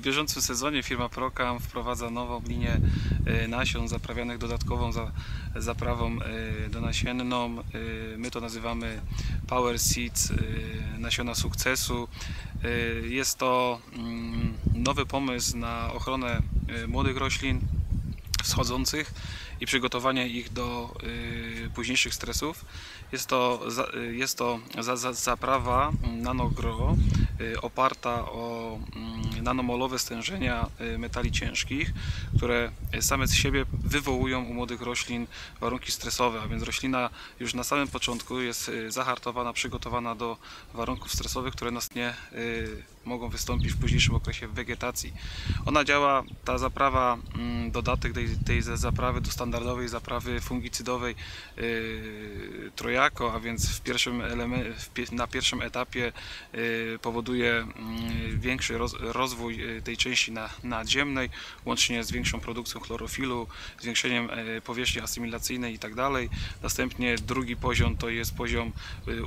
bieżącym sezonie firma Procam wprowadza nową linię e, nasion zaprawianych dodatkową za, zaprawą e, donasienną. E, My to nazywamy Power Seeds, nasiona sukcesu. Jest to mm, nowy pomysł na ochronę młodych roślin wschodzących i przygotowanie ich do późniejszych stresów. Jest to, jest to za, za, zaprawa nanogro oparta o mm, nanomolowe stężenia y, metali ciężkich, które same z siebie wywołują u młodych roślin warunki stresowe, a więc roślina już na samym początku jest y, zahartowana, przygotowana do warunków stresowych, które następnie y, mogą wystąpić w późniejszym okresie wegetacji. Ona działa, ta zaprawa, mm, dodatek tej, tej za- zaprawy do standardowej zaprawy fungicydowej yy, trojako, a więc w pierwszym w na pierwszym etapie yy, powoduje mm, większy roz, rozwój yy, tej części na, nadziemnej, łącznie z większą produkcją chlorofilu, zwiększeniem yy, powierzchni asymilacyjnej itd. Następnie drugi poziom to jest poziom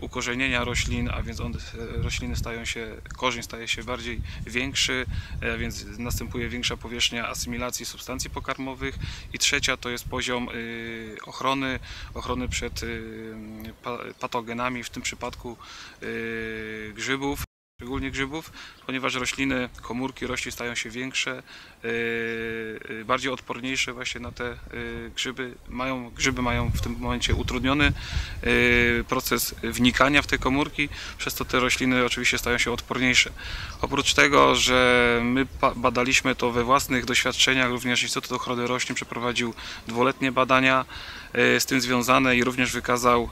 ukorzenienia roślin, a więc on, rośliny stają się, korzeń staje się bardziej większy, a więc następuje większa powierzchnia asymilacji substancji pokarmowych. I trzecia to jest poziom y, ochrony, ochrony przed pa- patogenami, w tym przypadku grzybów, szczególnie grzybów, ponieważ rośliny, komórki roślin stają się większe, y, y, bardziej odporniejsze właśnie na te y, grzyby. Mają, grzyby mają w tym momencie utrudniony proces wnikania w te komórki, przez to te rośliny oczywiście stają się odporniejsze. Oprócz tego, że my badaliśmy to we własnych doświadczeniach, również Instytut Ochrony Roślin przeprowadził dwuletnie badania z tym związane i również wykazał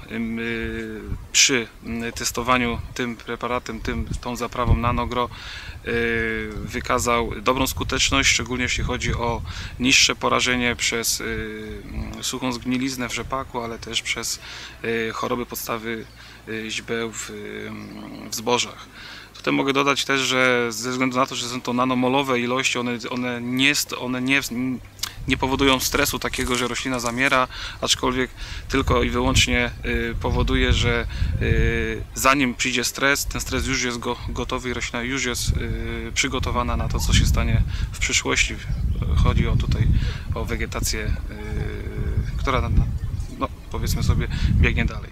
przy y, testowaniu tym preparatem, tym, tą zaprawą Nanogro y, wykazał dobrą skuteczność, szczególnie jeśli chodzi o niższe porażenie przez y, mm, suchą zgniliznę w rzepaku, ale też przez y, choroby podstawy źbeł w, y, w zbożach. Tutaj mogę dodać też, że ze względu na to, że są to nanomolowe ilości, one, one, nie, one nie, nie powodują stresu takiego, że roślina zamiera, aczkolwiek tylko i wyłącznie y, powoduje, że y, zanim przyjdzie stres, ten stres już jest go, gotowy i roślina już jest y, przygotowana na to, co się stanie w przyszłości. Chodzi o tutaj o wegetację, która no, powiedzmy sobie biegnie dalej.